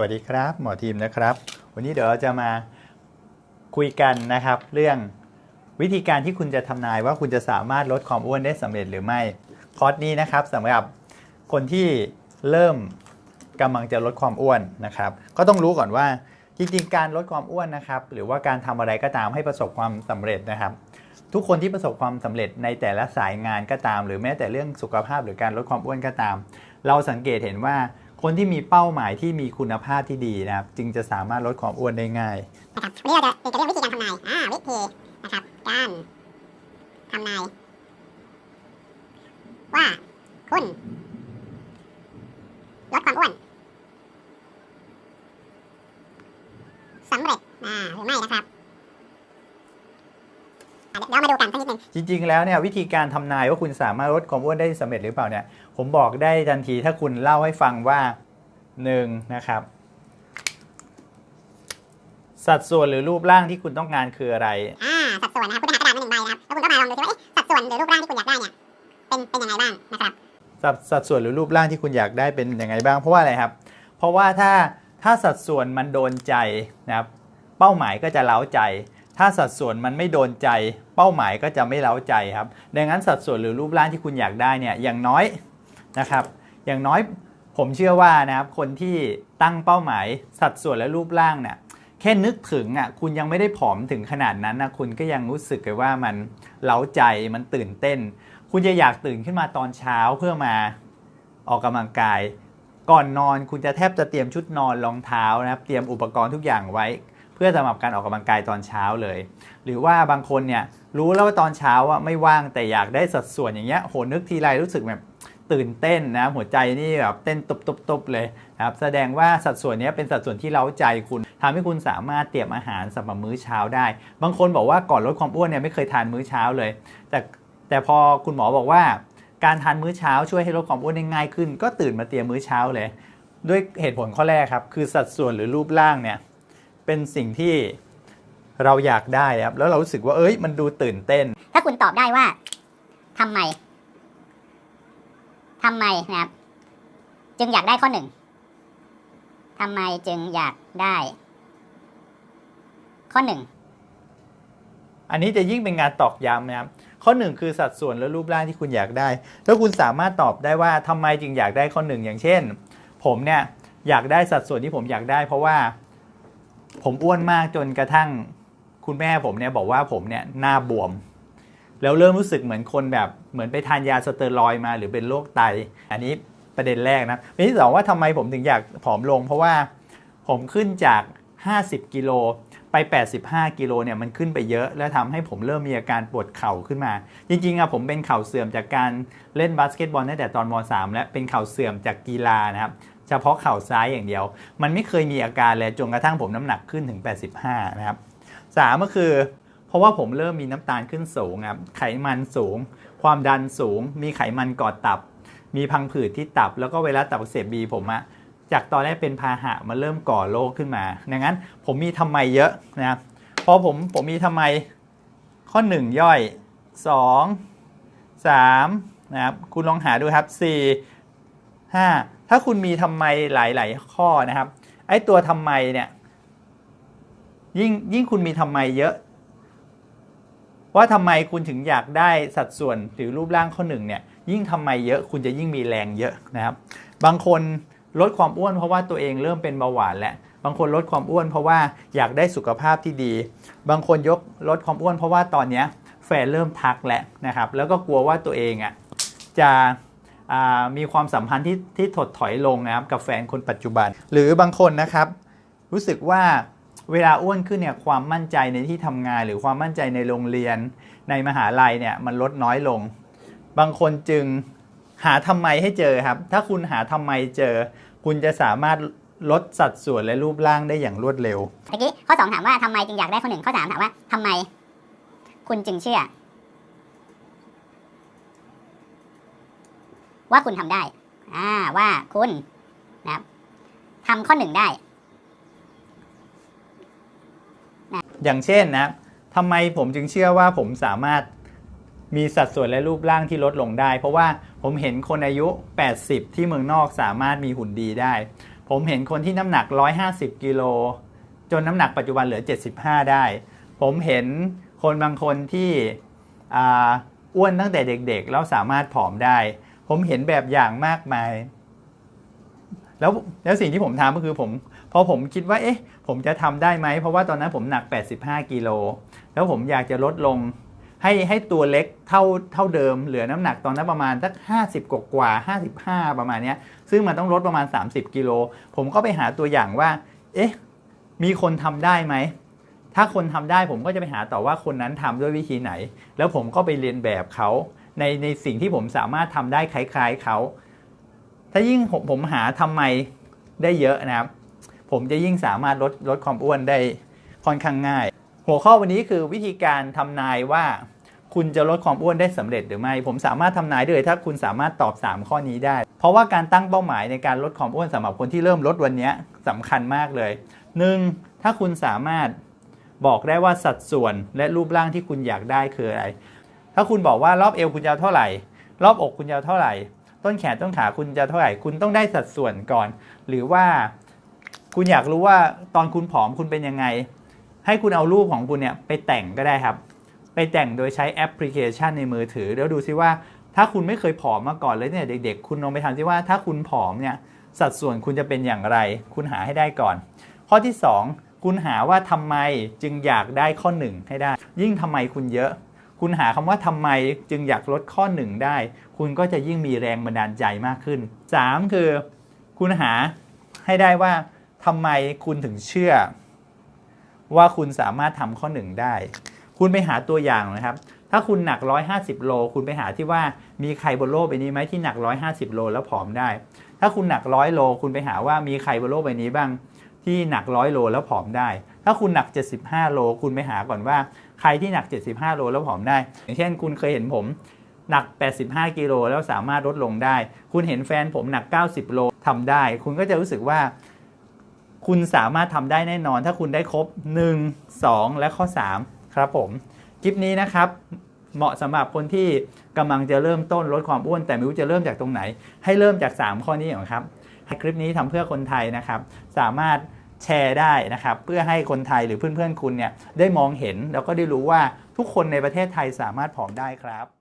วัสดีครับ หมอทีมนะครับ วันนี้เดี๋ยวเราจะมาคุยกันนะครับ เรื่องวิธีการที่คุณจะทำนายว่าคุณจะสามารถลดความอ้วนได้สำเร็จหรือไม่คอร์สนี้นะครับสำหรับคนที่เริ่มกำลังจะลดความอ้วนนะครับ ก็ต้องรู้ก่อนว่าจริงๆ การลดความอ้วนนะครับ หรือว่าการทำอะไรก็ตามให้ประสบความสำเร็จนะครับ ทุกคนที่ประสบความสำเร็จในแต่ละสายงานก็ตาม หรือแม้แต่เรื่องสุขภาพหรือการลดความอ้วนก็ตาม เราสังเกตเห็นว่า คนที่มีเป้าหมายที่มีคุณภาพที่ดีนะครับ จึงจะสามารถลดความอ้วนได้ง่ายนะครับวันนี้เราจะคุยนเรื่องวิธีการทำนายอ่าวิธีนะครับการทำนายว่าคุณลดความอ้วนสำเร็จอ่าหรือไม่นะครับอะเดี๋ยวเรามาดูกันสักนิดหนึ่ง จริง ๆ แล้วเนี่ยวิธีการทำนายว่าคุณสามารถลดความอ้วนได้สำเร็จหรือเปล่าเนี่ย ผมบอกได้ทันทีถ้าคุณเล่าให้ฟังว่า1นะครับ สัดส่วนหรือรูปร่างที่คุณต้องการคืออะไร อ่า สัดส่วนนะครับคุณหากระดาษมาหนึ่งใบนะครับ แล้วคุณก็มาลองดูซิว่าเอ๊ะสัดส่วนหรือรูปร่างที่คุณอยากได้เนี่ย เป็นเป็นยังไงบ้างนะครับ สัดสัดส่วนหรือรูปร่างที่คุณอยากได้เป็นยังไงบ้าง เพราะว่าอะไรครับ เพราะว่าถ้าถ้าสัดส่วนมันโดนใจนะครับ เป้าหมายก็จะเล้าใจ ถ้าสัดส่วนมันไม่โดนใจเป้าหมายก็จะไม่เล้าใจครับ ดังนั้นสัดส่วนหรือรูปร่างที่คุณอยากได้เนี่ยอย่างน้อยนะครับ อย่างน้อยผมเชื่อว่านะครับคนที่ตั้งเป้าหมายสัดส่วนและรูปร่างเนี่ยแค่นึกถึงอะคุณยังไม่ได้ผอมถึงขนาดนั้นนะคุณก็ยังรู้สึกเลยว่ามันเล้าใจมันตื่นเต้น คุณจะอยากตื่นขึ้นมาตอนเช้าเพื่อมาออกกำลังกาย ก่อนนอนคุณจะแทบจะเตรียมชุดนอนรองเท้านะครับ เตรียมอุปกรณ์ทุกอย่างไว้ พื่อสำหรับการออกกำลังกายตอนเช้าเลย หรือว่าบางคนเนี่ยรู้แล้วว่าตอนเช้าอะไม่ว่างแต่อยากได้สัดส่วนอย่างเงี้ยโหนึกทีไรรู้สึกแบบตื่นเต้นนะหัวใจนี่แบบเต้นตุบๆเลยครับแสดงว่าสัดส่วนนี้เป็นสัดส่วนที่เร้าใจคุณทำให้คุณสามารถเตรียมอาหารสำหรับมื้อเช้าได้ บางคนบอกว่าก่อนลดความอ้วนเนี่ยไม่เคยทานมื้อเช้าเลย แต่แต่พอคุณหมอบอกว่า การทานมื้อเช้าช่วยให้ลดความอ้วนได้ง่ายขึ้น ก็ตื่นมาเตรียมมื้อเช้าเลย ด้วยเหตุผลข้อแรกครับคือสัดส่วนหรือรูปร่างเนี่ย เป็นสิ่งที่เราอยากได้ครับ แล้วเรารู้สึกว่าเอ้ย มันดูตื่นเต้น ถ้าคุณตอบได้ว่าทำไมทำไมนะครับ จึงอยากได้ข้อหนึ่งทำไมจึงอยากได้ ข้อหนึ่งอันนี้จะยิ่งเป็นงานตอกย้ำนะครับ ข้อหนึ่งคือสัดส่วนและรูปร่างที่คุณอยากได้ แล้วคุณสามารถตอบได้ว่าทำไมจึงอยากได้ข้อหนึ่งอย่างเช่น ผมเนี่ยอยากได้สัดส่วนที่ผมอยากได้ เพราะว่า ผมอ้วนมากจนกระทั่งคุณแม่ผมเนี่ยบอกว่าผมเนี่ยหน้าบวม แล้วเริ่มรู้สึกเหมือนคนแบบเหมือนไปทานยาสเตียรอยมาหรือเป็นโรคไต อันนี้ประเด็นแรกนะประเด็นที่สองว่าทำไมผมถึงอยากผอมลง เพราะว่าผมขึ้นจาก 50 กิโลไป 85 กิโลเนี่ยมันขึ้นไปเยอะ แล้วทำให้ผมเริ่มมีอาการปวดเข่าขึ้นมา จริงๆอะผมเป็นเข่าเสื่อมจากการเล่นบาสเกตบอลตั้งแต่ตอนม .3 และเป็นเข่าเสื่อมจากกีฬานะครับ เฉพาะเข่าซ้ายอย่างเดียว มันไม่เคยมีอาการเลยจนกระทั่งผมน้ำหนักขึ้นถึง 85 นะครับสามก็คือ เพราะว่าผมเริ่มมีน้ำตาลขึ้นสูงครับไขมันสูง ความดันสูง มีไขมันกอดตับ มีพังผืดที่ตับ แล้วก็เวลาตับเสบบีผมอะจากตอนแรกเป็นพาหะมาเริ่มก่อโรคขึ้นมาดังนั้นผมมีทำไมเยอะนะครับพอผมผมมีทำไมข้อ 1 ย่อย 2 3นะครับคุณลองหาดูครับ 4 5ถ้าคุณมีทำไมหลาย ๆ ข้อนะครับ ไอ้ตัวทำไมเนี่ยยิ่งยิ่งคุณมีทำไมเยอะ ว่าทำไมคุณถึงอยากได้สัดส่วนหรือรูปร่างข้อหนึ่งเนี่ยยิ่งทำไมเยอะคุณจะยิ่งมีแรงเยอะนะครับ บางคนลดความอ้วนเพราะว่าตัวเองเริ่มเป็นเบาหวานแล้วบางคนลดความอ้วนเพราะว่าอยากได้สุขภาพที่ดี บางคนยกลดความอ้วนเพราะว่าตอนเนี้ยแฟนเริ่มทักแล้วนะครับ แล้วก็กลัวว่าตัวเองอะจะ มีความสัมพันธ์ที่ที่ถดถอยลงนะครับกับแฟนคนปัจจุบัน หรือบางคนนะครับ รู้สึกว่าเวลาอ้วนขึ้นเนี่ยความมั่นใจในที่ทำงาน หรือความมั่นใจในโรงเรียน ในมหาลัยเนี่ยมันลดน้อยลง บางคนจึงหาทำไมให้เจอครับ ถ้าคุณหาทำไมเจอ คุณจะสามารถลดสัดส่วนและรูปร่างได้อย่างรวดเร็วเมื่อกี้ข้อสองถามว่าทำไมจึงอยากได้ข้อหนึ่งข้อสามถามว่าทำไม คุณจึงเชื่อ ว่าคุณทำได้ อ่าว่าคุณนะครับทำข้อหนึ่งได้อย่างเช่นนะทำไมผมจึงเชื่อว่าผมสามารถมีสัดส่วนและรูปร่างที่ลดลงได้ เพราะว่าผมเห็นคนอายุ 80 ที่เมืองนอกสามารถมีหุ่นดีได้ ผมเห็นคนที่น้ำหนัก 150 กิโลจนน้ำหนักปัจจุบันเหลือ 75 ได้ ผมเห็นคนบางคนที่อ้วนตั้งแต่เด็กๆ แล้วสามารถผอมได้ ผมเห็นแบบอย่างมากมาย แล้วแล้วสิ่งที่ผมทำก็คือผมพอผมคิดว่าเอ๊ะ ผมจะทำได้ไหม เพราะว่าตอนนั้นผมหนัก 85กิโลแล้วผมอยากจะลดลงให้ให้ตัวเล็กเท่าเท่าเดิมเหลือน้ำหนักตอนนั้นประมาณสัก 50 กว่ากว่า 55 ประมาณนี้ซึ่งมันต้องลดประมาณ 30 กิโล ผมก็ไปหาตัวอย่างว่า เอ๊ะ มีคนทำได้ไหม ถ้าคนทำได้ผมก็จะไปหาต่อว่าคนนั้นทำด้วยวิธีไหน แล้วผมก็ไปเรียนแบบเขา ในในสิ่งที่ผมสามารถทำได้คล้ายๆเขา ถ้ายิ่งผมผมหาทำไมได้เยอะนะครับ ผมจะยิ่งสามารถลดลดความอ้วนได้ค่อนข้างง่าย หัวข้อวันนี้คือวิธีการทำนายว่า คุณจะลดความอ้วนได้สำเร็จหรือไม่ ผมสามารถทำนายได้เลยถ้าคุณสามารถตอบ 3 ข้อนี้ได้ เพราะว่าการตั้งเป้าหมายในการลดความอ้วนสำหรับคนที่เริ่มลดวันนี้สำคัญมากเลย 1. ถ้าคุณสามารถบอกได้ว่าสัดส่วนและรูปร่างที่คุณอยากได้คืออะไร ถ้าคุณบอกว่ารอบเอวคุณจะเอาเท่าไหร่ รอบอกคุณจะเอาเท่าไหร่ ต้นแขนต้นขาคุณจะเท่าไหร่ คุณต้องได้สัดส่วนก่อน หรือว่าคุณอยากรู้ว่าตอนคุณผอมคุณเป็นยังไง ให้คุณเอารูปของคุณเนี่ยไปแต่งก็ได้ครับ ไปแต่งโดยใช้แอปพลิเคชันในมือถือ แล้วดูซิว่าถ้าคุณไม่เคยผอมมาก่อนเลยเนี่ยเด็ก ๆ คุณลองไปทำซิว่าถ้าคุณผอมเนี่ยสัดส่วนคุณจะเป็นอย่างไร คุณหาให้ได้ก่อน ข้อที่ 2 คุณหาว่าทำไมจึงอยากได้ข้อ 1 ให้ได้ ยิ่งทำไมคุณเยอะ คุณหาคำว่าทำไมจึงอยากลดข้อ 1 ได้ คุณก็จะยิ่งมีแรงบันดาลใจมากขึ้น 3 คือ คุณหาให้ได้ว่าทำไมคุณถึงเชื่อ ว่าคุณสามารถทำข้อ 1 ได้ คุณไปหาตัวอย่างนะครับ ถ้าคุณหนัก 150 โล คุณไปหาที่ว่ามีใครบนโลกใบนี้ไหมที่หนัก 150 โลแล้วผอมได้ ถ้าคุณหนัก100โล คุณไปหาว่ามีใครบนโลกใบนี้บ้างที่หนัก100โลแล้วผอมได้ ถ้าคุณหนัก 75 โล คุณไปหาก่อนว่า ใครที่หนัก 75 โลแล้วผอมได้ อย่างเช่น คุณเคยเห็นผมหนัก 85 กิโลแล้วสามารถลดลงได้ คุณเห็นแฟนผมหนัก 90 โลทำได้ คุณก็จะรู้สึกว่า คุณสามารถทำได้แน่นอน ถ้าคุณได้ครบ 1 2 และข้อ 3 ครับผม คลิปนี้นะครับ เหมาะสำหรับคนที่กำลังจะเริ่มต้นลดความอ้วน แต่ไม่รู้จะเริ่มจากตรงไหน ให้เริ่มจาก 3 ข้อนี้ก่อนครับคลิปนี้ทำเพื่อคนไทยนะครับ สามารถ แชร์ได้นะครับ เพื่อให้คนไทยหรือเพื่อนๆคุณเนี่ยได้มองเห็น แล้วก็ได้รู้ว่าทุกคนในประเทศไทยสามารถผอมได้ครับ